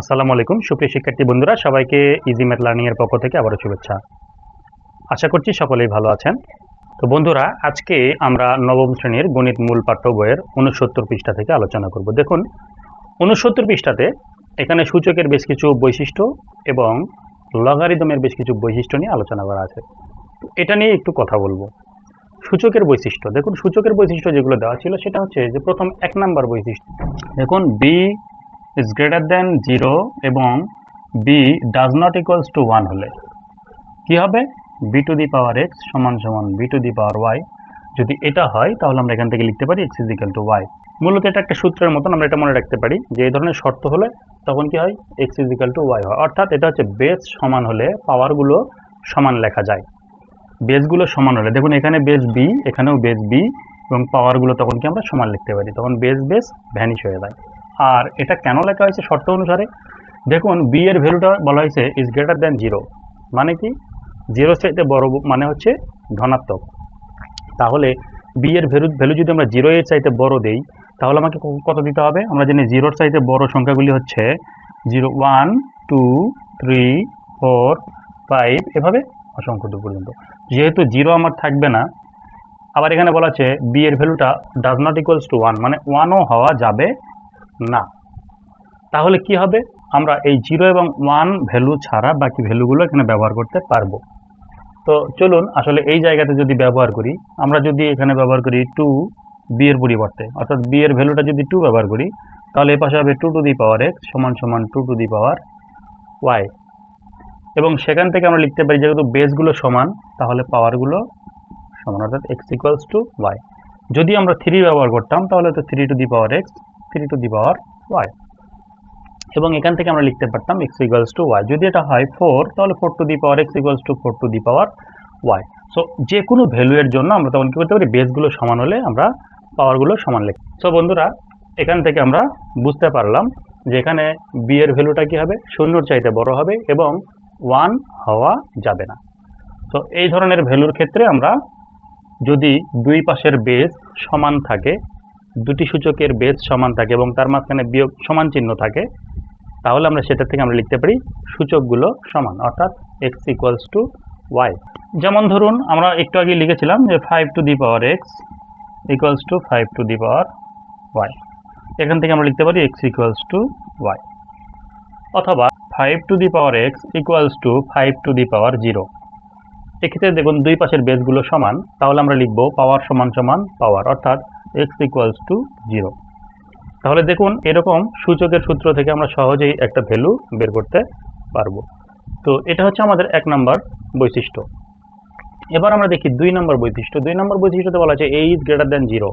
আসসালামু আলাইকুম। সুপ্রিয় শিক্ষার্থী বন্ধুরা, সবাইকে ইজি ম্যাথ লার্নিং এর পক্ষ থেকে আবারও শুভেচ্ছা। আশা করছি সকলেই ভালো আছেন। তো বন্ধুরা, আজকে আমরা নবম শ্রেণির গণিত মূল পাঠ্য বইয়ের উনসত্তর পৃষ্ঠা থেকে আলোচনা করব। দেখুন উনসত্তর পৃষ্ঠাতে এখানে সূচকের বেশ কিছু বৈশিষ্ট্য এবং লগারিদমের বেশ কিছু বৈশিষ্ট্য নিয়ে আলোচনা করা আছে। এটা নিয়ে একটু কথা বলব। সূচকের বৈশিষ্ট্য, দেখুন, সূচকের বৈশিষ্ট্য যেগুলো দেওয়া ছিল সেটা হচ্ছে যে প্রথম এক নাম্বার বৈশিষ্ট্য। দেখুন b is greater than zero এবং b does not equals to one হলে কি হবে? B to the power x সমান সমান b to the power y যদি এটা হয়, তাহলে আমরা এখান থেকে লিখতে পারি x is equal to y মূলত এটা একটা সূত্রের মতন আমরা এটা মনে রাখতে পারি যে এই ধরনের শর্ত হলে তখন কি হয়? X is equal to y হয়। অর্থাৎ এটা হচ্ছে বেস সমান হলে পাওয়ারগুলো সমান লেখা যায়। বেসগুলো সমান হলে দেখুন এখানে বেস বি এখানেও বেস বি এবং পাওয়ারগুলো তখন কি আমরা সমান লিখতে পারি। তখন বেস বেস ভ্যানিশ হয়ে যায়। আর এটা কেন লেখা হয়েছে শর্ত অনুসারে? দেখুন বি এর ভ্যালুটা বলা হয়েছে ইজ গ্রেটার দ্যান জিরো মানে কি? জিরো চাইতে বড় মানে হচ্ছে ধনাত্মক। তাহলে বি এর ভ্যালু ভ্যালু যদি আমরা জিরো এর চাইতে বড় দেই, তাহলে আমাকে কত দিতে হবে? আমরা জানি জিরোর চাইতে বড় সংখ্যাগুলি হচ্ছে zero one two three four five এভাবে অসংখ্য দূর পর্যন্ত। যেহেতু জিরো আমার থাকবে না, আবার এখানে বলা আছে বি এর ভ্যালুটা does not equals to one মানে ওয়ানও হওয়া যাবে না। তাহলে কি হবে? আমরা এই জিরো এবং ওয়ান ভ্যালু ছাড়া বাকি ভ্যালুগুলো এখানে ব্যবহার করতে পারব। তো চলুন, আসলে এই জায়গাতে যদি ব্যবহার করি, আমরা যদি এখানে ব্যবহার করি টু বি এর পরিবর্তে, অর্থাৎ বি এর ভ্যালুটা যদি টু ব্যবহার করি, তাহলে এ পাশে হবে two to the power x সমান সমান two to the power y এবং সেখান থেকে আমরা লিখতে পারি, যেহেতু বেসগুলো সমান, তাহলে পাওয়ারগুলো সমান, অর্থাৎ এক্স ইকুয়ালস টু ওয়াই যদি আমরা থ্রি ব্যবহার করতাম, তাহলে তো three to the power x three to the power y এবং এখান থেকে আমরা লিখতে পারতাম এক্স ইকুয়ালস টু ওয়াই যদি এটা হয় ফোর তাহলে four to the power x equals to four to the power y so যে কোনো ভ্যালু এর জন্য আমরা তখন কী করতে পারি? বেসগুলো সমান হলে আমরা পাওয়ারগুলো সমান লিখি সো বন্ধুরা, এখান থেকে আমরা বুঝতে পারলাম যে এখানে বি এর ভ্যালুটা কী হবে? শূন্যর চাইতে বড় হবে এবং ওয়ান হওয়া যাবে না। তো এই ধরনের ভ্যালুর ক্ষেত্রে আমরা যদি দুই পাশের বেস সমান থাকে দুটি সূচকের বেস সমান থাকে এবং তার মাঝখানে বিয়োগ সমান চিহ্ন থাকে, তাহলে আমরা সেটা থেকে আমরা লিখতে পারি সূচকগুলো সমান, অর্থাৎ এক্স ইকুয়ালস টু ওয়াই যেমন ধরুন, আমরা একটু আগে লিখেছিলাম যে five to the power x equals to five to the power y এখান থেকে আমরা লিখতে পারি এক্স ইকুয়ালস টু ওয়াই অথবা five to the power x equals to five to the power zero এক্ষেত্রে দেখুন দুই পাশের বেসগুলো সমান, তাহলে আমরা লিখব পাওয়ার সমান সমান পাওয়ার অর্থাৎ এক্স ইকুয়ালস টু জিরো তাহলে দেখুন, এরকম সূচকের সূত্র থেকে আমরা সহজেই একটা ভ্যালু বের করতে পারব। তো এটা হচ্ছে আমাদের এক নাম্বার বৈশিষ্ট্য। এবার আমরা দেখি দুই নম্বর বৈশিষ্ট্য। দুই নম্বর বৈশিষ্ট্যতে বলা আছে a is greater than zero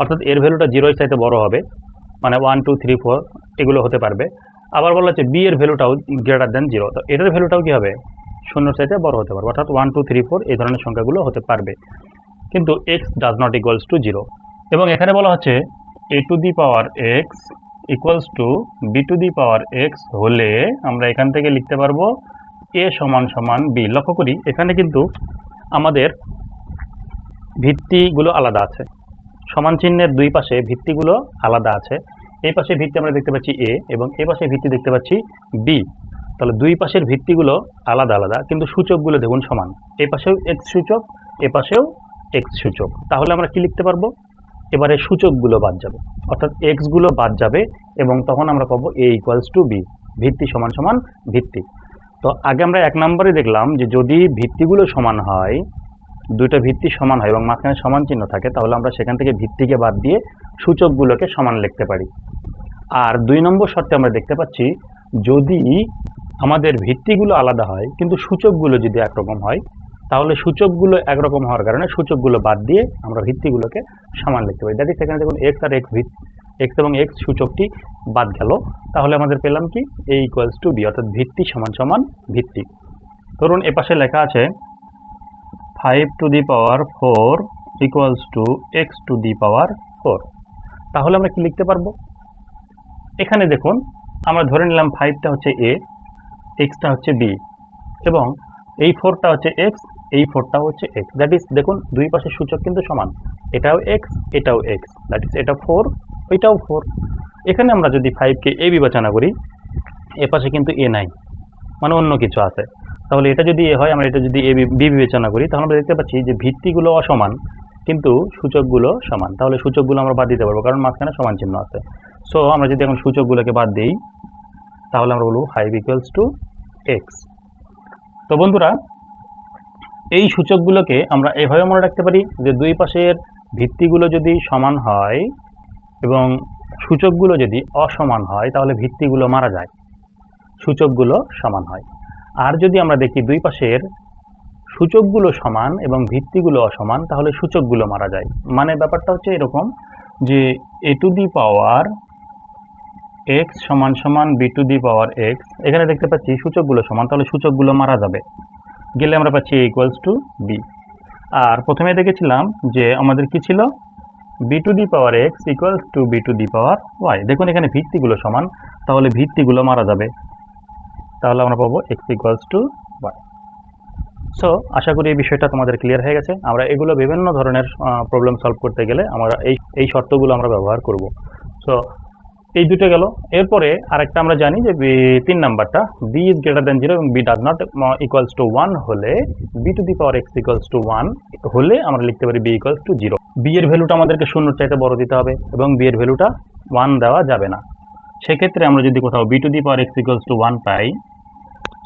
অর্থাৎ এর ভ্যালুটা জিরোর চাইতে বড় হবে মানে ওয়ান টু থ্রি ফোর এগুলো হতে পারবে। আবার বলা হচ্ছে বি এর ভ্যালুটাও গ্রেটার দেন জিরো তো এটার ভ্যালুটাও কি হবে? শূন্যর চাইতে বড় হতে পারবে, অর্থাৎ ওয়ান টু থ্রি ফোর এই ধরনের সংখ্যাগুলো হতে পারবে। কিন্তু x does not equals to zero এবং এখানে বলা হচ্ছে a to the power x equals to b to the power x হলে আমরা এখান থেকে লিখতে পারব এ সমান সমান বি লক্ষ্য করি, এখানে কিন্তু আমাদের ভিত্তিগুলো আলাদা আছে। সমান চিহ্নের দুই পাশে ভিত্তিগুলো আলাদা আছে। এই পাশে ভিত্তি আমরা দেখতে পাচ্ছি এ এবং এই পাশে ভিত্তি দেখতে পাচ্ছি বি তাহলে দুই পাশের ভিত্তিগুলো আলাদা আলাদা, কিন্তু সূচকগুলো দেখুন সমান। এই পাশেও এক্স সূচক, এ পাশেও এক্স সূচক। তাহলে আমরা কি লিখতে পারব? এবারে সূচকগুলো বাদ যাবে। অর্থাৎ এক্সগুলো বাদ যাবে এবং তখন আমরা পাবো এ ইকুয়ালস টু বি ভিত্তি সমান সমান ভিত্তি। তো আগে আমরা এক নম্বরে দেখলাম যে যদি ভিত্তিগুলো সমান হয়, দুইটা ভিত্তি সমান হয় এবং মাঝখানে সমান চিহ্ন থাকে, তাহলে আমরা সেখান থেকে ভিত্তিকে বাদ দিয়ে সূচকগুলোকে সমান লিখতে পারি। আর দুই নম্বর শর্তে আমরা দেখতে পাচ্ছি, যদি আমাদের ভিত্তিগুলো আলাদা হয়, কিন্তু সূচকগুলো যদি একরকম হয় তাহলে সূচকগুলো একরকম হওয়ার কারণে সূচকগুলো বাদ দিয়ে আমরা ভিত্তিগুলোকে সমান লিখতে পারি। দ্যাট সেখানে দেখুন এক্স আর এক্স এক্স এবং এক্স সূচকটি বাদ গেল। তাহলে আমাদের পেলাম কি? এ ইকুয়ালস টু বি অর্থাৎ ভিত্তি সমান সমান ভিত্তি। ধরুন এপাশে লেখা আছে five to the power four equals to x to the power four তাহলে আমরা কি লিখতে পারব? এখানে দেখুন, আমরা ধরে নিলাম ফাইভটা হচ্ছে এ এক্সটা হচ্ছে বি এবং এই ফোরটা হচ্ছে এক্স এই ফোরটা হচ্ছে এক্স দ্যাট ইজ দেখুন, দুই পাশের সূচক কিন্তু সমান। এটাও এক্স এটাও এক্স দ্যাট ইজ এটা ফোর ওইটাও ফোর এখানে আমরা যদি ফাইভকে এ বিবেচনা করি, এ পাশে কিন্তু এ নাই। মানে অন্য কিছু আছে। তাহলে এটা যদি এ হয়, আমরা এটা যদি এ বি বিবেচনা করি, তাহলে আমরা দেখতে পাচ্ছি যে ভিত্তিগুলো অসমান, কিন্তু সূচকগুলো সমান। তাহলে সূচকগুলো আমরা বাদ দিতে পারব, কারণ মাঝখানে সমান চিহ্ন আছে। সো আমরা যদি এখন সূচকগুলোকে বাদ দিই, তাহলে আমরা বলব ফাইভ ইকুয়ালস টু এক্স তো বন্ধুরা এই সূচকগুলোকে আমরা এভাবে মনে রাখতে পারি যে দুই পাশের ভিত্তিগুলো যদি সমান হয় এবং সূচকগুলো যদি অসমান হয়, তাহলে ভিত্তিগুলো মারা যায়। সূচকগুলো সমান হয়। আর যদি আমরা দেখি দুই পাশের সূচকগুলো সমান এবং ভিত্তিগুলো অসমান, তাহলে সূচকগুলো মারা যায়। মানে ব্যাপারটা হচ্ছে এরকম যে এ টু দি পাওয়ার এক্স সমান সমান b to the power x এখানে দেখতে পাচ্ছি সূচকগুলো সমান, তাহলে সূচকগুলো মারা যাবে। গেলে আমরা পাচ্ছি ইকুয়ালস টু বি আর প্রথমে দেখেছিলাম যে আমাদের কি ছিল? B to the power x equals to b to the power y দেখুন এখানে ভিত্তিগুলো সমান, তাহলে ভিত্তিগুলো মারা যাবে। তাহলে আমরা পাবো x equals to y so আশা করি এই বিষয়টা তোমাদের ক্লিয়ার হয়ে গেছে। আমরা এগুলো বিভিন্ন ধরনের প্রবলেম সলভ করতে গেলে আমরা এই এই শর্তগুলো আমরা ব্যবহার করব। সো এই দুটো গেল। এরপরে আরেকটা আমরা জানি যে তিন নাম্বারটা b is greater than zero এবং b does not equals to one হলে b to the power x equals to one হলে আমরা লিখতে পারি b equals to zero b এর ভ্যালুটা আমাদেরকে শূন্যর চাইতে বড় দিতে হবে এবং বি এর ভ্যালুটা ওয়ান দেওয়া যাবে না। সেক্ষেত্রে আমরা যদি কোথাও b to the power x equals to one পাই,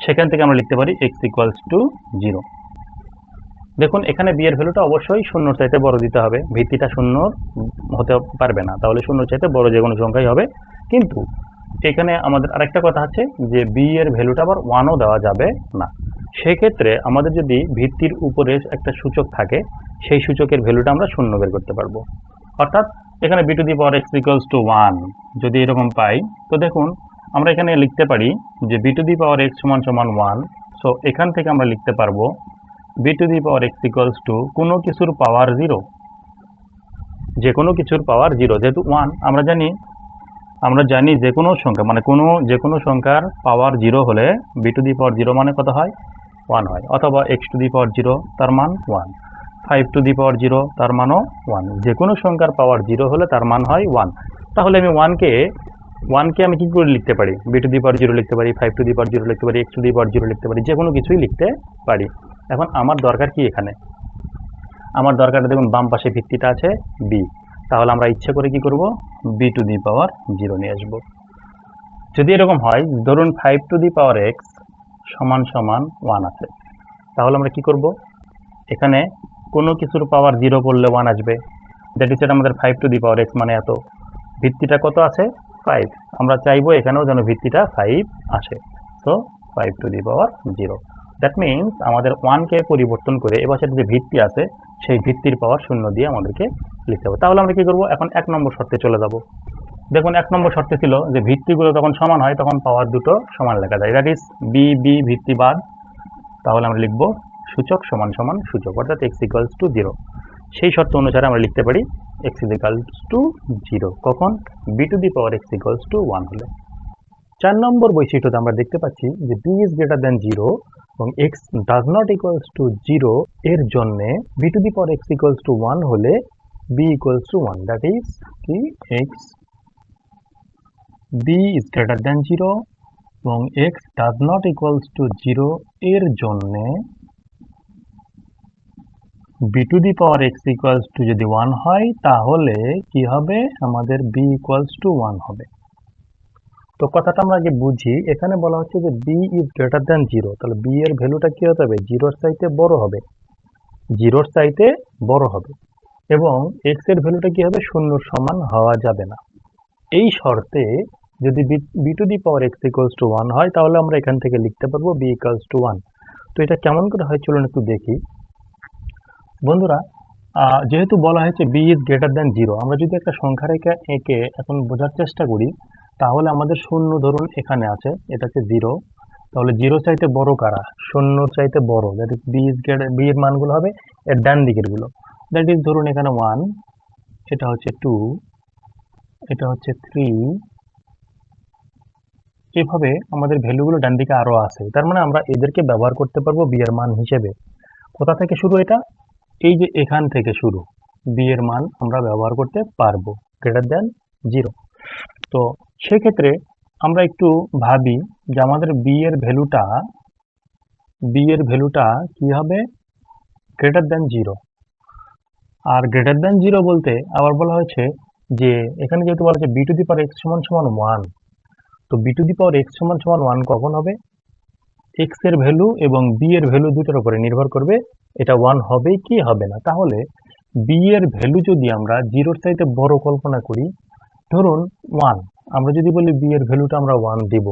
সেখান থেকে আমরা লিখতে পারি এক্স ইকুয়ালস টু জিরো দেখুন, এখানে বি এর ভ্যালুটা অবশ্যই শূন্যর চাইতে বড় দিতে হবে। ভিত্তিটা শূন্য হতে পারবে না, তাহলে শূন্য চাইতে বড় যে কোনো সংখ্যাই হবে। কিন্তু এখানে আমাদের আরেকটা কথা আছে যে বি এর ভ্যালুটা আবার ওয়ানও দেওয়া যাবে না। সেক্ষেত্রে আমাদের যদি ভিত্তির উপরে একটা সূচক থাকে, সেই সূচকের ভ্যালুটা আমরা শূন্য বের করতে পারব। অর্থাৎ এখানে b to the power x equals to one যদি এরকম পাই, তো দেখুন, আমরা এখানে লিখতে পারি যে b to the power x সমান সমান ওয়ান সো এখান থেকে আমরা লিখতে পারব b to the power x equals to কোনো কিছুর পাওয়ার জিরো যে কোনো কিছুর পাওয়ার জিরো যেহেতু ওয়ান আমরা জানি আমরা জানি যে কোনো সংখ্যা মানে কোনো যে কোনো সংখ্যার পাওয়ার জিরো হলে b to the power zero মানে কত হয়? ওয়ান হয়। অথবা x to the power zero তার মান one five to the power zero তার মানও ওয়ান যে কোনো সংখ্যার পাওয়ার জিরো হলে তার মান হয় ওয়ান তাহলে আমি ওয়ানকে ওয়ানকে আমি কী করে লিখতে পারি? B to the power zero লিখতে পারি five to the power zero লিখতে পারি x to the power zero লিখতে পারি যে কোনো কিছুই লিখতে পারি। এখন আমার দরকার কি এখানে? আমার দরকার দেখুন, বাম পাশে ভিত্তিটা আছে বি তাহলে আমরা ইচ্ছে করে কি করব? B to the power zero নিয়ে আসব। যদি এরকম হয়, ধরুন five to the power x সমান সমান ওয়ান আছে। তাহলে আমরা কি করব? এখানে কোনো কিছুর পাওয়ার জিরো করলে ওয়ান আসবে। দ্যাট ইজ আমাদের five to the power x মানে এত। ভিত্তিটা কত আছে? ফাইভ আমরা চাইব এখানেও যেন ভিত্তিটা ফাইভ আসে। So five to the power zero that means আমাদের ওয়ানকে পরিবর্তন করে এবার সেটা যে ভিত্তি আছে, সেই ভিত্তির পাওয়ার শূন্য দিয়ে আমাদেরকে লিখতে হবে। তাহলে আমরা কি করব? এখন এক নম্বর শর্তে চলে যাব। দেখুন, এক নম্বর শর্তে ছিল যে ভিত্তিগুলো যখন সমান হয়, তখন পাওয়ার দুটো সমান লেখা যায়। দ্যাট ইজ বি বি ভিত্তি বাদ। তাহলে আমরা লিখব সূচক সমান সমান সূচক, অর্থাৎ এক্স ইকুয়ালস টু জিরো সেই শর্ত অনুসারে আমরা লিখতে পারি এক্স ইকুয়ালস টু জিরো কখন? B to the power x equals to one হলে। চার নম্বর বৈশিষ্ট্যতে আমরা দেখতে পাচ্ছি যে b is greater than zero এবং x does not equals to zero এর জন্যে b to the power x equals to one হলে b equals to one that is কি? X b is greater than zero এবং x does not equals to zero এর জন্যে b to the power x equals to যদি one হয়, তাহলে কি হবে? আমাদের বি ইকুয়ালস টু ওয়ান হবে। তো কথাটা আমরা আগে বুঝি। এখানে বলা হচ্ছে যে b is greater than zero তাহলে বি এর ভ্যালুটা কি হতে হবে? জিরোর চাইতে বড় হবে। জিরোর চাইতে বড় হবে। এবং এক্সের ভ্যালুটা কি হবে? শূন্যর সমান হওয়া যাবে না। এই শর্তে যদি b to the power x equals to one হয়, তাহলে আমরা এখান থেকে লিখতে পারব বি ইকুয়ালস টু ওয়ান তো এটা কেমন করে হয়? চলুন একটু দেখি। বন্ধুরা যেহেতু বলা হয়েছে b is greater than zero আমরা যদি একটা সংখ্যা রেখে এঁকে এখন বোঝার চেষ্টা করি, তাহলে আমাদের শূন্য ধরুন এখানে আছে এটা হচ্ছে জিরো তাহলে জিরো চাইতে বড় কারা? শূন্য চাইতে বড় that is b is greater b এর মানগুলো হবে এর ডান দিকেরগুলো দ্যাট ইজ ধরুন এখানে ওয়ান এটা হচ্ছে টু এটা হচ্ছে থ্রি এভাবে আমাদের ভ্যালুগুলো ডান দিকে আরও আছে। তার মানে আমরা এদেরকে ব্যবহার করতে পারব বিয়ের মান হিসেবে। কোথা থেকে শুরু এটা? এই যে এখান থেকে শুরু বি এর মান আমরা ব্যবহার করতে পারব গ্রেটার দেন জিরো তো সেক্ষেত্রে আমরা একটু ভাবি যে আমাদের বি এর ভ্যালুটা বি এর ভ্যালুটা কি হবে? গ্রেটার দেন জিরো আর গ্রেটার দেন জিরো বলতে আবার বলা হয়েছে যে এখানে যেহেতু বলা হচ্ছে b to the power x সমান সমান ওয়ান তো b to the power x সমান সমান ওয়ান কখন হবে? এক্সের ভ্যালু এবং বি এর ভ্যালু দুটোর উপরে নির্ভর করবে এটা ওয়ান হবে কি হবে না? তাহলে বি এর ভ্যালু যদি আমরা জিরোর চাইতে বড় কল্পনা করি, ধরুন ওয়ান আমরা যদি বলি বি এর ভ্যালুটা আমরা ওয়ান দিব,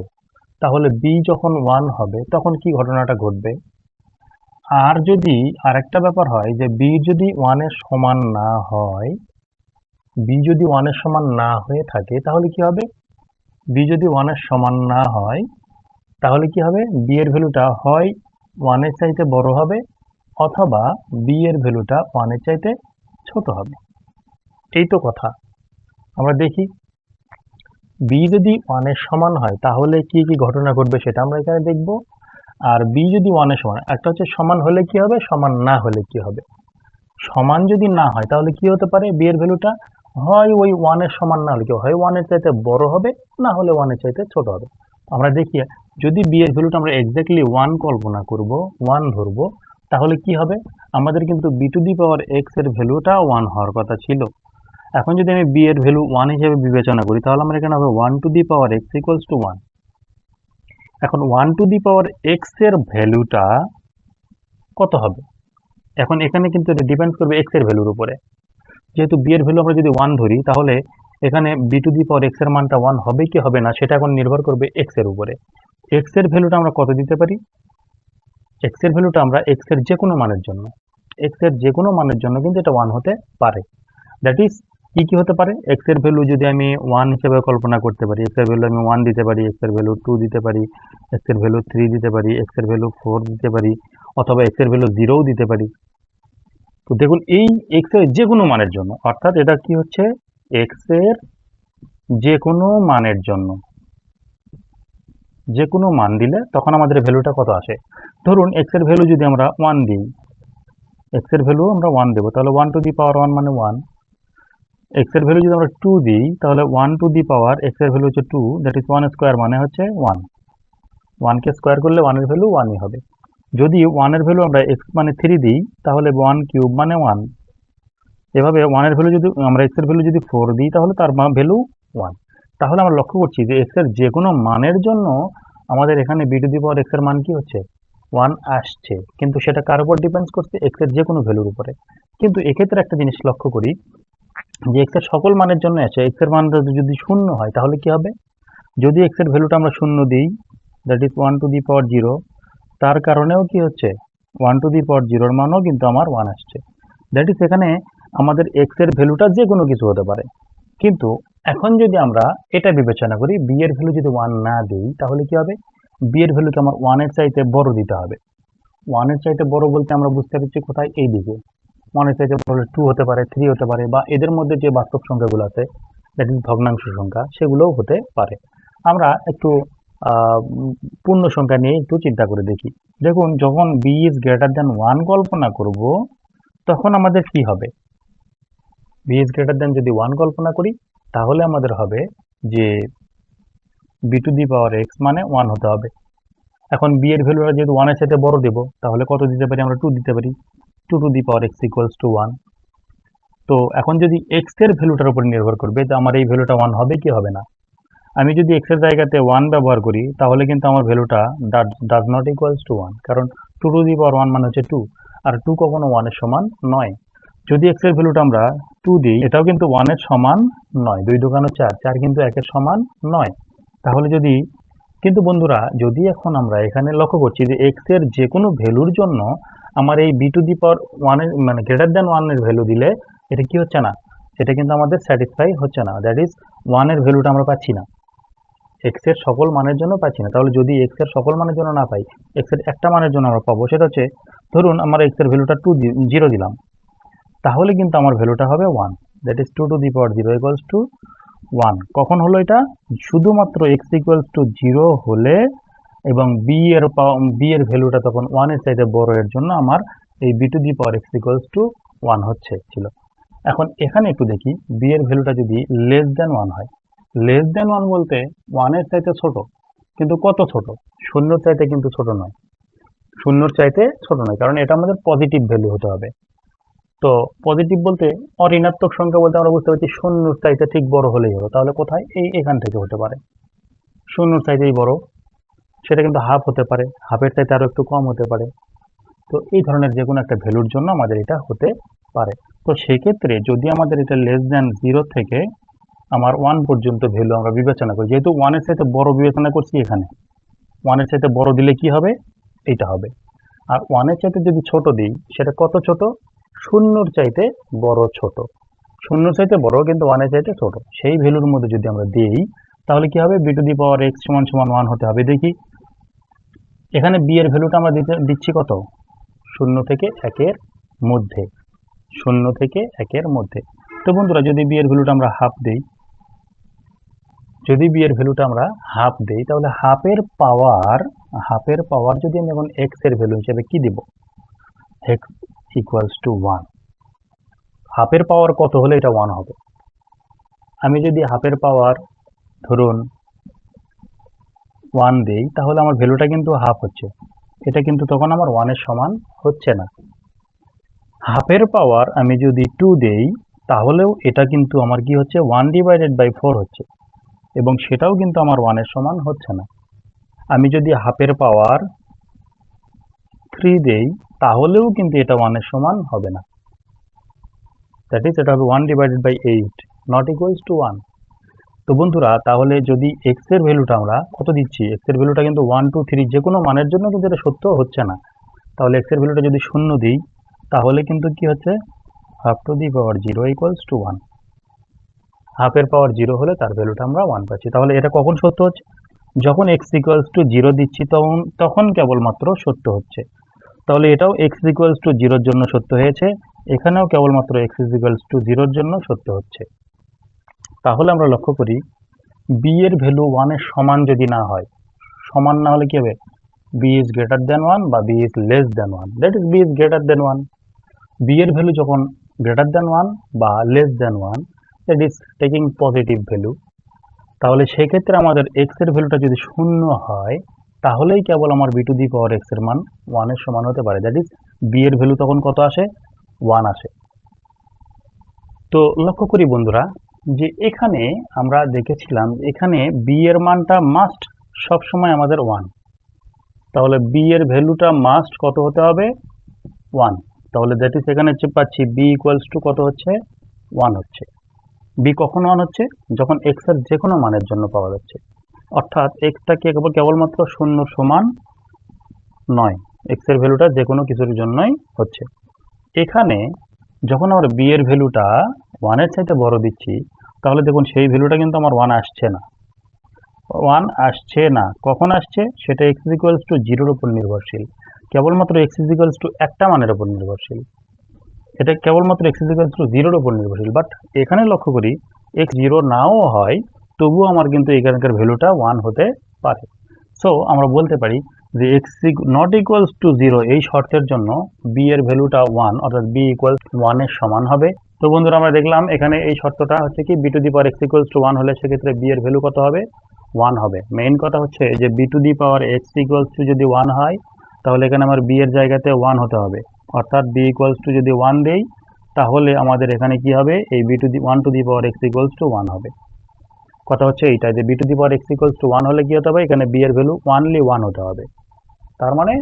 তাহলে বি যখন ওয়ান হবে, তখন কি ঘটনাটা ঘটবে? আর যদি আরেকটা ব্যাপার হয় যে বি যদি ওয়ানের সমান না হয় বি যদি ওয়ানের সমান না হয়ে থাকে, তাহলে কি হবে? বি যদি ওয়ানের সমান না হয়, তাহলে কি হবে? বি এর ভ্যালুটা হয় ওয়ানের চাইতে বড় হবে অথবা বি এর ভ্যালুটা ওয়ানের চাইতে ছোট হবে। এই তো কথা। আমরা দেখি বি যদি ওয়ানের সমান হয়, তাহলে কি কি ঘটনা ঘটবে সেটা আমরা এখানে দেখব। আর বি যদি ওয়ানের সমান, একটা হচ্ছে সমান হলে কি হবে, সমান না হলে কি হবে? সমান যদি না হয়, তাহলে কি হতে পারে? বি এর ভ্যালুটা হয় ওই ওয়ানের সমান না হলে কি হয় ওয়ানের চাইতে বড় হবে, না হলে ওয়ানের চাইতে ছোট হবে। আমরা দেখি, যদি বি এর ভ্যালুটা আমরা এক্স্যাক্টলি ওয়ান কল্পনা করব ওয়ান ধরবো তাহলে কি হবে? আমাদের কিন্তু বি টু দি পাওয়ার এক্সের ভ্যালুটা ওয়ান হওয়ার কথা ছিল। এখন যদি আমি বি এর ভ্যালু ওয়ান হিসেবে বিবেচনা করি, তাহলে আমার এখানে হবে one to the power x equals to one এখন ওয়ান টু দি পাওয়ার এক্সের ভ্যালুটা কত হবে? এখন এখানে কিন্তু এটা ডিপেন্ড করবে এক্সের ভ্যালুর উপরে। যেহেতু বি এর ভ্যালু আমরা যদি ওয়ান ধরি, তাহলে এখানে বি টু দি পাওয়ার এক্সের মানটা ওয়ান হবে কি হবে না, সেটা এখন নির্ভর করবে এক্সের উপরে। এক্সের ভ্যালুটা আমরা কত দিতে পারি? এক্সের ভ্যালুটা আমরা এক্সের যে কোনো মানের জন্য এক্সের যে কোনো মানের জন্য কিন্তু এটা ওয়ান হতে পারে দ্যাট ইজ কি কি হতে পারে এক্সের ভ্যালু যদি আমি ওয়ান হিসেবে কল্পনা করতে পারি এক্সের ভ্যালু আমি ওয়ান দিতে পারি এক্সের ভ্যালু টু দিতে পারি এক্সের ভ্যালু থ্রি দিতে পারি এক্সের ভ্যালু ফোর দিতে পারি অথবা এক্সের ভ্যালু জিরোও দিতে পারি তো দেখুন এই এক্সের যে কোনো মানের জন্য অর্থাৎ এটা কি হচ্ছে এক্সের যে কোনো মানের জন্য যে কোনো মান দিলে তখন আমাদের ভ্যালুটা কত আসে? ধরুন এক্সের ভ্যালু যদি আমরা ওয়ান দিই এক্সের ভ্যালু আমরা ওয়ান দেবো, তাহলে one to the power one মানে ওয়ান এক্সের ভ্যালু যদি আমরা টু দিই, তাহলে ওয়ান টু দি পাওয়ার এক্সের ভ্যালু হচ্ছে two that is one square মানে হচ্ছে ওয়ান ওয়ানকে স্কোয়ার করলে ওয়ানের ভ্যালু ওয়ানই হবে। যদি ওয়ানের ভ্যালু আমরা এক্স মানে থ্রি দিই, তাহলে ওয়ান কিউব মানে ওয়ান এভাবে ওয়ানের ভ্যালু যদি, আমরা এক্সের ভ্যালু যদি ফোর দিই, তাহলে তার ভ্যালু ওয়ান তাহলে আমরা লক্ষ্য করছি যে এক্সের যে কোনো মানের জন্য আমাদের এখানে বি টু দি পাওয়ার এক্সের মান কি হচ্ছে? ওয়ান আসছে। কিন্তু সেটা কার উপর ডিপেন্ড করছে? এক্সের যে কোনো ভ্যালুর উপরে। কিন্তু এক্ষেত্রে একটা জিনিস লক্ষ্য করি, যে এক্সের সকল মানের জন্য আছে এক্সের মান যদি শূন্য হয়, তাহলে কি হবে? যদি এক্সের ভ্যালুটা আমরা শূন্য দিই that is one to the power zero তার কারণেও কি হচ্ছে? ওয়ান টু দি পাওয়ার জিরোর মানও কিন্তু আমার ওয়ান আসছে। দ্যাট ইজ এখানে আমাদের এক্সের ভ্যালুটা যে কোনো কিছু হতে পারে। কিন্তু এখন যদি আমরা এটা বিবেচনা করি বি এর ভ্যালু যদি ওয়ান না দিই, তাহলে কি হবে? বি এর ভ্যালুকে আমার ওয়ানের চাইতে বড় দিতে হবে। ওয়ানের চাইতে বড় বলতে আমরা বুঝতে পারছি কোথায়? এই দিকে। ওয়ানের চাইতে বড় টু হতে পারে থ্রি হতে পারে, বা এদের মধ্যে যে বাস্তব সংখ্যাগুলো আছে দ্যাট ইজ ভগ্নাংশ সংখ্যা, সেগুলোও হতে পারে। আমরা একটু পূর্ণ সংখ্যা নিয়ে একটু চিন্তা করে দেখি। দেখুন, যখন b is greater than one কল্পনা করব, তখন আমাদের কি হবে? বি ইজ গ্রেটার দ্যান যদি ওয়ান কল্পনা করি, তাহলে আমাদের হবে যে b to the power x মানে ওয়ান হতে হবে। এখন বি এর ভ্যালুটা যেহেতু ওয়ানের সাথে বড় দেবো, তাহলে কত দিতে পারি? আমরা টু দিতে পারি। Two to the power x equals to one তো এখন যদি এক্সের ভ্যালুটার উপর নির্ভর করবে যে আমার এই ভ্যালুটা ওয়ান হবে কি হবে না? আমি যদি এক্সের জায়গাতে ওয়ান ব্যবহার করি, তাহলে কিন্তু আমার ভ্যালুটা does not equals to one কারণ two to the power one মানে হচ্ছে টু আর টু কখনো ওয়ানের সমান নয়। যদি এক্সের ভ্যালুটা আমরা টু দিই, এটাও কিন্তু ওয়ানের সমান নয়। দুই দোকানো চার চার কিন্তু একের সমান নয়। তাহলে যদি, কিন্তু বন্ধুরা, যদি এখন আমরা এখানে লক্ষ্য করছি যে এক্সের যে কোনো ভ্যালুর জন্য আমার এই বি টু দি পাওয়ার ওয়ানের মানে গ্রেটার দ্যান ওয়ানের ভ্যালু দিলে এটা কি হচ্ছে না? সেটা কিন্তু আমাদের স্যাটিসফাই হচ্ছে না। দ্যাট ইজ ওয়ানের ভ্যালুটা আমরা পাচ্ছি না। এক্সের সকল মানের জন্য পাচ্ছি না। তাহলে যদি এক্সের সকল মানের জন্য না পাই এক্সের একটা মানের জন্য আমরা পাবো, সেটা হচ্ছে, ধরুন আমার এক্সের ভ্যালুটা টু জিরো দিলাম। তাহলে কিন্তু আমার ভ্যালুটা হবে one that is two to the power zero equals to one কখন হলো এটা? শুধুমাত্র এক্স ইকুয়ালস টু জিরো হলে এবং বি এর বি এর ভ্যালুটা তখন ওয়ানের সাইডে বড় এর জন্য আমার এই b to the power x equals to one হচ্ছে, ছিল। এখন এখানে একটু দেখি বি এর ভ্যালুটা যদি লেস দেন ওয়ান হয় লেস দেন ওয়ান বলতে ওয়ানের চাইতে ছোট, কিন্তু কত ছোট? শূন্যর চাইতে কিন্তু ছোট নয়। শূন্যর চাইতে ছোট নয়, কারণ এটা আমাদের পজিটিভ ভ্যালু হতে হবে। তো পজিটিভ বলতে অঋণাত্মক সংখ্যা বলতে আমরা বুঝতে পারছি শূন্যর চাইতে ঠিক বড় হলেই হলো। তাহলে কোথায়? এই এখান থেকে হতে পারে। শূন্যর চাইতেই বড়। সেটা কিন্তু হাফ হতে পারে। হাফের চাইতে আরও একটু কম হতে পারে। তো এই ধরনের যে কোনো একটা ভ্যালুর জন্য আমাদের এটা হতে পারে। তো সেক্ষেত্রে যদি আমাদের এটা লেস দ্যান জিরো থেকে আমার ওয়ান পর্যন্ত ভ্যালু আমরা বিবেচনা করি, যেহেতু ওয়ানের চাইতে বড় বিবেচনা করছি এখানে। ওয়ানের চাইতে বড় দিলে কি হবে? এইটা হবে। আর ওয়ানের চাইতে যদি ছোট দিই, সেটা কত ছোট? শূন্যর চাইতে বড় ছোট। শূন্যর চাইতে বড় কিন্তু ওয়ানের চাইতে ছোট। সেই ভ্যালুর মধ্যে যদি আমরা দিই, তাহলে কি হবে? B to the power x সমান সমান ওয়ান হতে হবে। দেখি। এখানে বি এর ভ্যালুটা আমরা দিতে, দিচ্ছি কত? শূন্য থেকে একের মধ্যে। শূন্য থেকে একের মধ্যে। তো বন্ধুরা, যদি বি এর ভ্যালুটা আমরা হাফ দেই, যদি বি এর ভ্যালুটা আমরা হাফ দেই, তাহলে হাফের পাওয়ার হাফের পাওয়ার যদি আমি এখন এক্সের ভ্যালু হিসেবে কি দিব? এক্স ইকুয়ালস টু ওয়ান হাফের পাওয়ার কত হলে এটা ওয়ান হবে? আমি যদি হাফের পাওয়ার ধরুন ওয়ান দেই, তাহলে আমার ভ্যালুটা কিন্তু হাফ হচ্ছে। এটা কিন্তু তখন আমার ওয়ানের সমান হচ্ছে না। হাফের পাওয়ার আমি যদি টু দেই, তাহলেও এটা কিন্তু আমার কি হচ্ছে? ওয়ান ডিভাইডেড বাই ফোর হচ্ছে। এবং সেটাও কিন্তু আমার ওয়ানের সমান হচ্ছে না। আমি যদি হাফের পাওয়ার থ্রি দেই তাহলেও কিন্তু এটা ওয়ানের সমান হবে না। দ্যাট ইজ এটা হবে one divided by eight not equals to one তো বন্ধুরা, তাহলে যদি এক্সের ভ্যালুটা আমরা কত দিচ্ছি? এক্সের ভ্যালুটা কিন্তু ওয়ান টু থ্রি যে কোনো মানের জন্য কিন্তু এটা সত্য হচ্ছে না। তাহলে এক্সের ভ্যালুটা যদি শূন্য দিই, তাহলে কিন্তু কি হচ্ছে? Half to the power zero equals to one হাফের পাওয়ার জিরো হলে তার ভ্যালুটা আমরা ওয়ান পাচ্ছি। তাহলে এটা কখন সত্য হচ্ছে? যখন এক্স ইকুয়ালস টু জিরো দিচ্ছি, তখন তখন কেবলমাত্র সত্য হচ্ছে। তাহলে এটাও এক্স ইকুয়ালস টু জিরোর জন্য সত্য হয়েছে। এখানেও কেবলমাত্র এক্স ইকুয়ালস টু জিরোর জন্য সত্য হচ্ছে। তাহলে আমরা লক্ষ্য করি বি এর ভ্যালু ওয়ানের সমান যদি না হয়, সমান না হলে কি হবে? B is greater than one বা B is less than one that is B is greater than one B এর ভ্যালু যখন গ্রেটার দেন ওয়ান বা less than one that is taking positive value তাহলে সেক্ষেত্রে আমাদের এক্সের ভ্যালুটা যদি শূন্য হয় তাহলেই কেবল আমার বি টু দি পাওয়ার এক্সের মান ওয়ানের সমান হতে পারে। দ্যাট ইজ বি এর ভ্যালু তখন কত আসে? ওয়ান আসে। তো লক্ষ্য করি বন্ধুরা, যে এখানে আমরা দেখেছিলাম, এখানে বি এর মানটা মাস্ট সবসময় আমাদের ওয়ান তাহলে বি এর ভ্যালুটা মাস্ট কত হতে হবে? ওয়ান তাহলে দ্যাট ইজ এখানে হচ্ছে পাচ্ছি বি ইকুয়ালস টু কত হচ্ছে? ওয়ান হচ্ছে। বি কখন ওয়ান হচ্ছে? যখন এক্সের যে কোনো মানের জন্য পাওয়া যাচ্ছে। অর্থাৎ এক্সটা কেবল কেবলমাত্র শূন্য সমান নয়। এক্সের ভ্যালুটা যে কোনো কিছুর জন্যই হচ্ছে। এখানে যখন আমরা বি এর ভ্যালুটা ওয়ানের চাইতে বড় দিচ্ছি, তাহলে দেখুন সেই ভ্যালুটা কিন্তু আমার ওয়ান আসছে না। ওয়ান আসছে না। কখন আসছে? সেটা এক্স ইকুয়ালস টু জিরোর উপর নির্ভরশীল। কেবলমাত্র এক্স ইকুয়ালস টু একটা মানের উপর নির্ভরশীল। এটা কেবলমাত্র এক্স ইকুয়ালস টু জিরোর উপর নির্ভরশীল। বাট এখানে লক্ষ্য করি এক্স জিরো নাও হয় তবুও আমার কিন্তু এখানকার ভ্যালুটা ওয়ান হতে পারে। সো আমরা বলতে পারি যে X not equals to zero এই শর্তের জন্য বি এর ভ্যালুটা ওয়ান অর্থাৎ বি ইকুয়াল ওয়ানের সমান হবে। তো বন্ধুরা, আমরা দেখলাম এখানে এই শর্তটা হচ্ছে কি B to the power X equals to one হলে সেক্ষেত্রে বি এর ভ্যালু কত হবে? ওয়ান হবে। মেইন কথা হচ্ছে যে B to the power X equals to যদি ওয়ান হয়, তাহলে এখানে আমার বি এর জায়গাতে ওয়ান হতে হবে। অর্থাৎ বি ইকুয়ালস টু যদি ওয়ান দেই, তাহলে আমাদের এখানে কি হবে? এই B to the one to the power X equals to one হবে। কথা হচ্ছে এইটা যে B to the power X equals to one হলে কি হতে হবে? এখানে বি এর ভ্যালু ওয়ানলি ওয়ান হতে হবে। তার মানে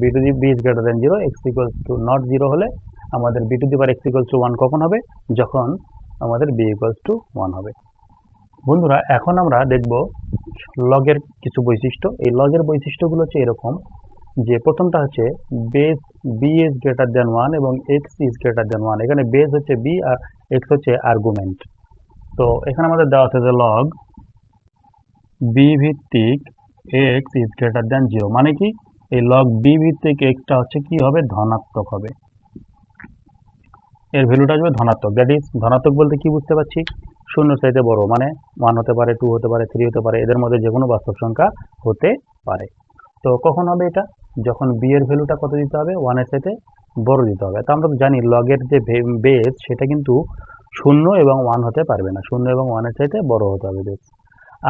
B to the B is greater than zero X equals to not zero হলে আমাদের B to the power X equals to one কখন হবে? যখন আমাদের বি ইকুয়ালস টু ওয়ান হবে। বন্ধুরা, এখন আমরা দেখব লগের কিছু বৈশিষ্ট্য। এই লগের বৈশিষ্ট্যগুলো হচ্ছে এরকম যে প্রথমটা হচ্ছে base B is greater than one এবং X is greater than one এখানে বেস হচ্ছে বি আর এক্স হচ্ছে আর্গুমেন্ট তো এখানে আমাদের দেওয়া আছে যে লগ বি ভিত্তিক X is greater than zero মানে কি? এই লগ বি ভিত্তিক এক্সটা হচ্ছে কি হবে? ধনাত্মক হবে। এর ভ্যালুটা আসবে ধনাত্মক। দ্যাট ইজ ধনাত্মক বলতে কি বুঝতে পারছি? শূন্য চাইতে বড় মানে ওয়ান হতে পারে টু হতে পারে থ্রি হতে পারে, এদের মধ্যে যে কোনো বাস্তব সংখ্যা হতে পারে। তো কখন হবে এটা? যখন বি এর ভ্যালুটা কত দিতে হবে? ওয়ানের চাইতে বড় দিতে হবে। তো আমরা জানি লগের যে বেস সেটা কিন্তু শূন্য এবং ওয়ান হতে পারবে না। শূন্য এবং ওয়ানের চাইতে বড় হতে হবে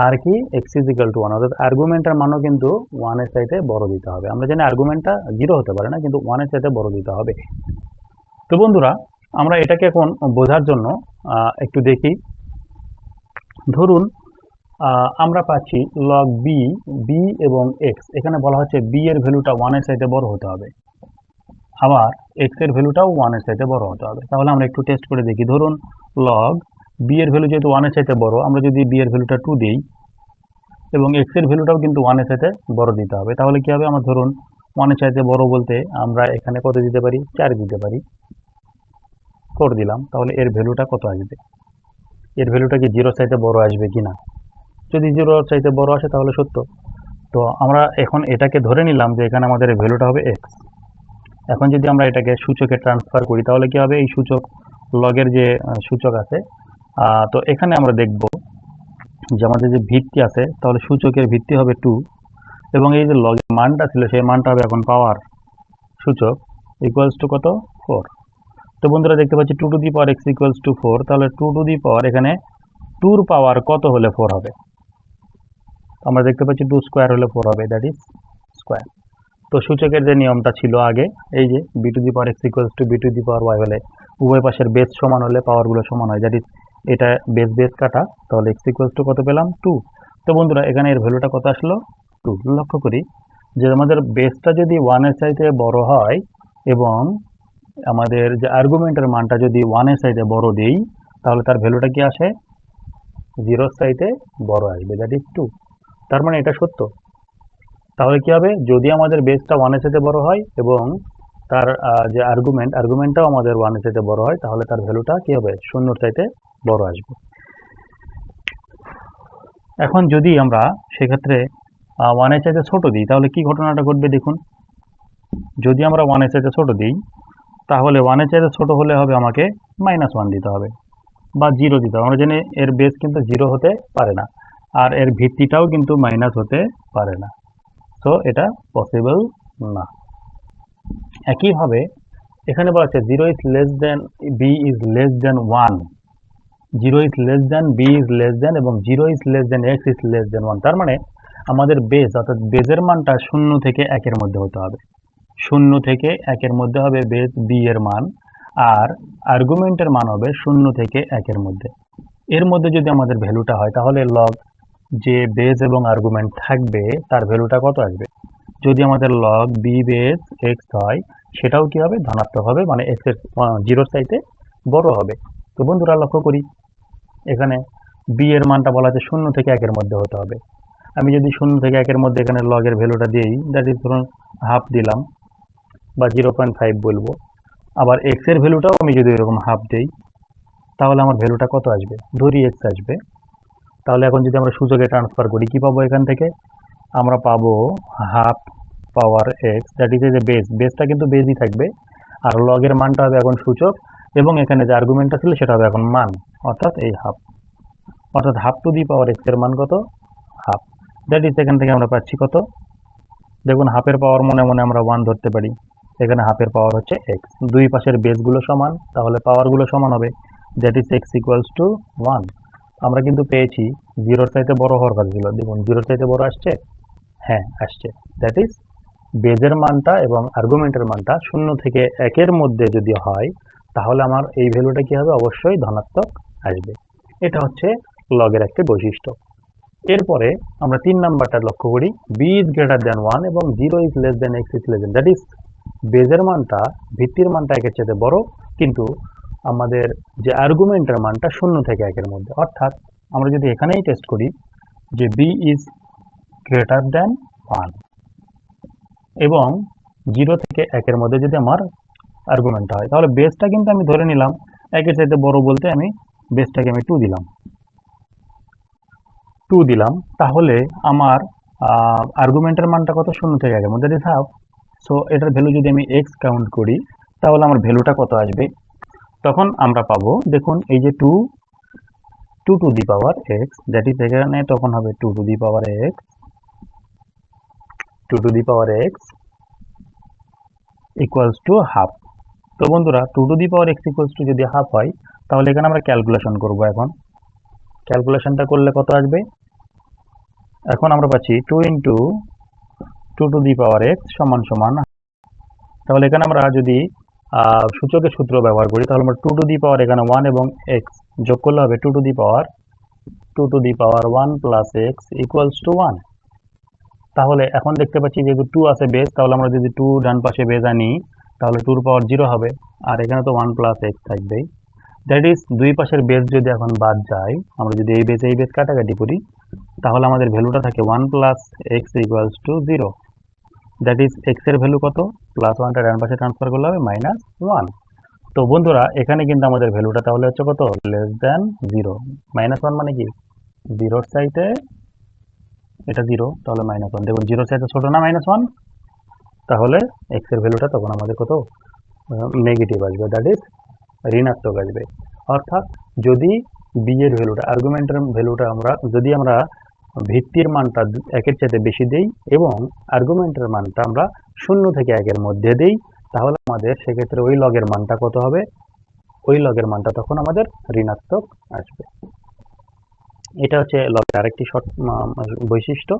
আর কি? X is equal to one অর্থাৎ আর্গুমেন্টের মানও কিন্তু ওয়ানের চাইতে বড় দিতে হবে। আমরা জানি আর্গুমেন্টটা জিরো হতে পারে না, কিন্তু ওয়ানের চাইতে বড় দিতে হবে। তো বন্ধুরা, আমরা এটাকে এখন বোঝার জন্য একটু দেখি। ধরুন আমরা পাচ্ছি লগ বি বি এবং এক্স এখানে বলা হচ্ছে বি এর ভ্যালুটা ওয়ানের চাইতে বড় হতে হবে। আবার এক্সের ভ্যালুটাও ওয়ানের চাইতে বড় হতে হবে। তাহলে আমরা একটু টেস্ট করে দেখি। ধরুন লগ বি এর ভ্যালু যেহেতু ওয়ানের চাইতে বড়, আমরা যদি বি এর ভ্যালুটা টু দিই এবং এক্সের ভ্যালুটাও কিন্তু ওয়ানের চাইতে বড় দিতে হবে, তাহলে কি হবে? আমার ধরুন ওয়ানের চাইতে বড় বলতে আমরা এখানে কত দিতে পারি? চার দিতে পারি। ফোর দিলাম। তাহলে এর ভ্যালুটা কত আসবে? এর ভ্যালুটা কি জিরো চাইতে বড় আসবে কি না? যদি জিরো চাইতে বড় আসে তাহলে সত্য। তো আমরা এখন এটাকে ধরে নিলাম যে এখানে আমাদের ভ্যালুটা হবে এক্স এখন যদি আমরা এটাকে সূচকে ট্রান্সফার করি, তাহলে কি হবে? এই সূচক লগের যে সূচক আছে তো এখানে আমরা দেখব যে আমাদের যে ভিত্তি আছে, তাহলে সূচকের ভিত্তি হবে টু এবং এই যে লগের মানটা ছিল, সেই মানটা হবে এখন পাওয়ার সূচক ইকুয়ালস টু কত? ফোর তো বন্ধুরা, দেখতে পাচ্ছি two to the power X equals to four তাহলে টু টু দি পাওয়ার এখানে টুর পাওয়ার কত হলে ফোর হবে? আমরা দেখতে পাচ্ছি টু স্কোয়ার হলে ফোর হবে দ্যাট ইজ স্কোয়ার তো সূচকের যে নিয়মটা ছিল আগে, এই যে B to the power X equals to B to the power Y হলে উভয় পাশের বেস সমান হলে পাওয়ারগুলো সমান হয়। দ্যাট ইজ এটা বেস বেস কাটা, তাহলে এক্স ইকুয়ালস টু কত পেলাম? টু তো বন্ধুরা, এখানে এর ভ্যালুটা কত আসলো? টু লক্ষ্য করি যে আমাদের বেসটা যদি ওয়ানের চাইতে বড় হয় এবং আমাদের যে আর্গুমেন্টের মানটা যদি ওয়ানের চাইতে বড় দিই, তাহলে তার ভ্যালুটা কি আসে? জিরোর চাইতে বড় আসবে। দ্যাট ইজ টু তার মানে এটা সত্য। তাহলে কি হবে? যদি আমাদের বেসটা ওয়ানের সাথে বড় হয় এবং তার যে আর্গুমেন্ট আর্গুমেন্টটাও আমাদের ওয়ানের সাথে বড় হয়, তাহলে তার ভ্যালুটা কি হবে? শূন্যর চাইতে বড় আসবে। এখন যদি আমরা সেক্ষেত্রে ওয়ানের চাইতে ছোট দিই, তাহলে কি ঘটনাটা ঘটবে দেখুন? যদি আমরা ওয়ানের চাইতে ছোট দিই, তাহলে ওয়ানের চাইতে ছোট হলে হবে আমাকে মাইনাস ওয়ান দিতে হবে বা জিরো দিতে হবে। আমরা জানি এর বেস কিন্তু জিরো হতে পারে না, আর এর ভিত্তিটাও কিন্তু মাইনাস হতে পারে না। সো এটা পসিবল না। একইভাবে এখানে বলা আছে zero is less than B is less than one zero is less than B is less than এবং zero is less than X is less than one তার মানে আমাদের বেজ অর্থাৎ বেজের মানটা শূন্য থেকে একের মধ্যে হতে হবে। শূন্য থেকে একের মধ্যে হবে বেজ বি এর মান আর আর্গুমেন্টের মান হবে শূন্য থেকে একের মধ্যে। এর মধ্যে যদি আমাদের ভ্যালুটা হয় তাহলে লগ যে বেজ এবং আর্গুমেন্ট থাকবে, তার ভ্যালুটা কত আসবে? যদি আমাদের লগ বি বেজ এক্স হয়, সেটাও কি হবে? ধনাত্মক হবে মানে এক্সের জিরোর চাইতে বড় হবে। তো বন্ধুরা, লক্ষ্য করি। এখানে বি এর মানটা বলা আছে শূন্য থেকে একের মধ্যে হতে হবে। আমি যদি শূন্য থেকে একের মধ্যে এখানে লগের ভ্যালুটা দিই দ্যাট ইজ ধরুন হাফ দিলাম, বা জিরো পয়েন্ট ফাইভ বলব। আবার এক্সের ভ্যালুটাও আমি যদি এরকম হাফ দিই, তাহলে আমার ভ্যালুটা কত আসবে? ধরি এক্স আসবে। তাহলে এখন যদি আমরা সূচকে ট্রান্সফার করি, কি পাবো এখান থেকে? আমরা পাবো half power X that is যে বেস বেসটা কিন্তু বেসই থাকবে। আর লগের মানটা হবে এখন সূচক, এবং এখানে যে আর্গুমেন্টটা ছিল, সেটা হবে এখন মান, অর্থাৎ এই হাফ অর্থাৎ হাফ টু দি পাওয়ার এক্সের মান কত? হাফ দ্যাট ইজ এখান থেকে আমরা পাচ্ছি কত? দেখুন হাফের পাওয়ার মনে মনে আমরা ওয়ান ধরতে পারি। এখানে হাফের পাওয়ার হচ্ছে এক্স দুই পাশের বেসগুলো সমান, তাহলে পাওয়ারগুলো সমান হবে। That is X equals to one আমরা কিন্তু পেয়েছি জিরোর চাইতে বড় হওয়ার কথা ছিল। দেখুন, জিরোর চাইতে বড় আসছে? হ্যাঁ আসছে। দ্যাট ইজ বেজের মানটা এবং আর্গুমেন্টের মানটা শূন্য থেকে একের মধ্যে যদি হয়, তাহলে আমার এই ভ্যালুটা কি হবে? অবশ্যই ধনাত্মক আসবে। এটা হচ্ছে লগের একটি বৈশিষ্ট্য। এরপরে আমরা তিন নাম্বারটা লক্ষ্য করি। B is greater than one এবং zero is less than X is less than that is বেজের মানটা, ভিত্তির মানটা একের চেয়ে বড়, কিন্তু আমাদের যে আর্গুমেন্টের মানটা শূন্য থেকে একের মধ্যে। অর্থাৎ আমরা যদি এখানেই টেস্ট করি যে B is greater than one এবং জিরো থেকে একের মধ্যে যদি আমার আর্গুমেন্টটা হয়, তাহলে বেসটা কিন্তু আমি ধরে নিলাম, একের চাইতে বড় বলতে আমি বেসটাকে আমি টু দিলাম। টু দিলাম, তাহলে আমার আর্গুমেন্টের মানটা কত? শূন্য থেকে একের মধ্যে। দিতে সো এটার ভ্যালু যদি আমি এক্স কাউন্ট করি, তাহলে আমার ভ্যালুটা কত আসবে? তখন আমরা পাবো, দেখুন, এই যে two two to the power X that is এখানে তখন হবে two to the power X two to the power X equals to half তো বন্ধুরা two to the power X equals to যদি হাফ হয়, তাহলে এখানে আমরা ক্যালকুলেশন করব এখন। ক্যালকুলেশনটা করলে কত আসবে? এখন আমরা পাচ্ছি two into two to the power X সমান সমান। তাহলে এখানে আমরা যদি সূচকের সূত্র ব্যবহার করি, তাহলে আমরা টু টু দি পাওয়ার এখানে ওয়ান এবং এক্স যোগ করলে হবে two to the power two to the power one plus X equals to one তাহলে এখন দেখতে পাচ্ছি যেহেতু টু আছে বেস তাহলে আমরা যদি টু ডান পাশে বেজ আনি, তাহলে টুর পাওয়ার জিরো হবে, আর এখানে তো ওয়ান প্লাস এক্স থাকবেই। দ্যাট ইজ দুই পাশের বেস যদি এখন বাদ যায়, আমরা যদি এই বেস এই বেস কাটাকাটি করি, তাহলে আমাদের ভ্যালুটা থাকে one plus X equals to zero that is এক্সের ভ্যালু কত? প্লাস ওয়ানটা ডান পাশে ট্রান্সফার করলে হবে মাইনাস ওয়ান তো বন্ধুরা, এখানে কিন্তু আমাদের ভ্যালুটা তাহলে হচ্ছে কত? Less than zero minus one মানে কি? জিরোর সাইডে এটা জিরো তাহলে মাইনাস ওয়ান দেখুন জিরোর সাইডে ছোটো না মাইনাস ওয়ান তাহলে এক্সের ভ্যালুটা তখন আমাদের কত? নেগেটিভ আসবে দ্যাট ইজ ঋণাত্মক আসবে। অর্থাৎ যদি বি এর ভ্যালুটা আর্গুমেন্টের ভ্যালুটা আমরা, যদি আমরা ভিত্তির মানটা একের চাইতে বেশি দেই এবং আর্গুমেন্টের মানটা আমরা শূন্য থেকে একের মধ্যে দেই, তাহলে আমাদের সেক্ষেত্রে ওই লগের মানটা কত হবে? ওই লগের মানটা তখন আমাদের ঋণাত্মক আসবে। এটা হচ্ছে লগের আরেকটি শর্ট বৈশিষ্ট্য।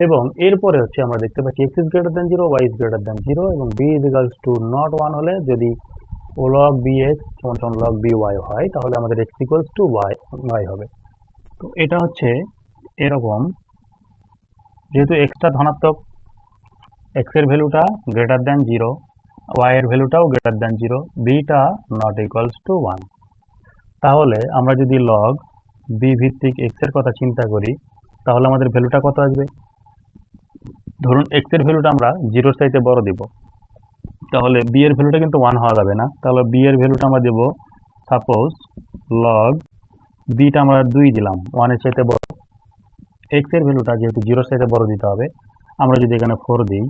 এবং এরপরে হচ্ছে আমরা দেখতে পাচ্ছি X is greater than zero Y is greater than zero এবং B is to not one হলে যদি ও লগ বি এক্স সমান সমান লগ বি ওয়াই হয়, তাহলে আমাদের X equals to Y Y হবে। তো এটা হচ্ছে এরকম, যেহেতু এক্সটা ধনাত্মক এক্সের ভ্যালুটা গ্রেটার দেন জিরো এর ভ্যালুটাও গ্রেটার দেন জিরো বিটা নট ইকুয়ালস টু ওয়ান তাহলে আমরা যদি লগ বি ভিত্তিক এক্সের কথা চিন্তা করি, তাহলে আমাদের ভ্যালুটা কত আসবে? ধরুন এক্সের ভ্যালুটা আমরা জিরোর চাইতে বড় দিব। তাহলে বি এর ভ্যালুটা কিন্তু ওয়ান হওয়া যাবে না। তাহলে বি এর ভ্যালুটা আমরা দেব সাপোজ লগ বিটা আমরা দুই দিলাম ওয়ানের চাইতে বড় এক্সের ভ্যালুটা যেহেতু জিরোর চাইতে বড় দিতে হবে, আমরা যদি এখানে ফোর দিই,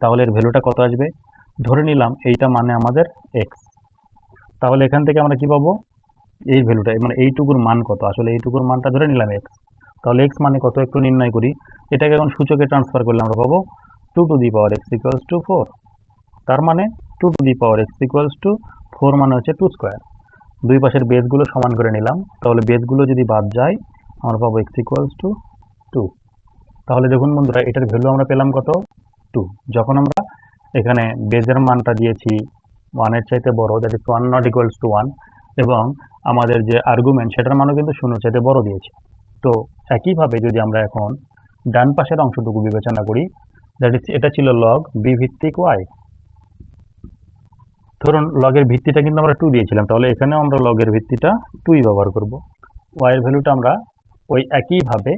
তাহলে এর ভ্যালুটা কত আসবে? ধরে নিলাম এইটা মানে আমাদের এক্স তাহলে এখান থেকে আমরা কি পাবো? এই ভ্যালুটা মানে এইটুকুর মান কত? আসলে এইটুকুর মানটা ধরে নিলাম এক্স তাহলে এক্স মানে কত? একটু নির্ণয় করি। এটাকে এখন সূচকে ট্রান্সফার করলে আমরা পাবো two to the power X equals to four তার মানে two to the power X equals to four মানে হচ্ছে টু স্কোয়ার দুই পাশের বেসগুলো সমান করে নিলাম। তাহলে বেসগুলো যদি বাদ যায় আমরা পাবো এক্স ইকুয়ালস টু টু তাহলে দেখুন বন্ধুরা, এটার ভ্যালু আমরা পেলাম কত? টু যখন আমরা এখানে বেজের মানটা দিয়েছি ওয়ানের চাইতে বড় that is one not equals to one এবং আমাদের যে আর্গুমেন্ট সেটার মানও কিন্তু শূন্য চাইতে বড় দিয়েছে। তো একইভাবে যদি আমরা এখন ডান পাশের অংশটুকু বিবেচনা করি দ্যাট ইজ এটা ছিল লগ বি ভিত্তিক ওয়াই ধরুন লগের ভিত্তিটা কিন্তু আমরা টু দিয়েছিলাম, তাহলে এখানেও আমরা লগের ভিত্তিটা টুই ব্যবহার করব। ওয়াইয়ের ভ্যালুটা আমরা ওই একইভাবে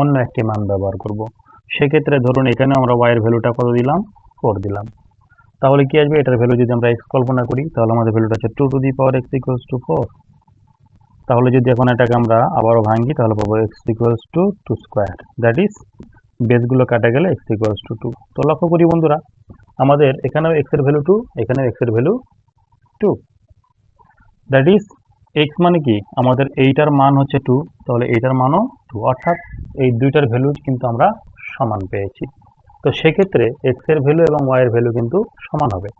অন্য একটি মান ব্যবহার করব। সেক্ষেত্রে ধরুন এখানে আমরা ওয়াইয়ের ভ্যালুটা কত দিলাম? ফোর দিলাম। তাহলে কি আসবে? এটার ভ্যালু যদি আমরা এক্স কল্পনা করি, তাহলে আমাদের ভ্যালুটা হচ্ছে two to the power X equals to four তাহলে যদি এখন এটাকে আমরা আবারও ভাঙি তাহলে পাবো X equals to two square that is বেসগুলো কাটা গেলে এক্স ইকুয়ালস টু টু তো লক্ষ্য করি বন্ধুরা, আমাদের এখানেও এক্সের ভ্যালু টু এখানেও এক্সের value two that is X মানে কি? আমাদের এইটার মান হচ্ছে টু তাহলে এইটার মানও টু অর্থাৎ এই দুইটার ভ্যালু কিন্তু আমরা সমান পেয়েছি। তো সেক্ষেত্রে এক্সের ভ্যালু এবং ওয়াই এর ভ্যালু কিন্তু সমান হবে।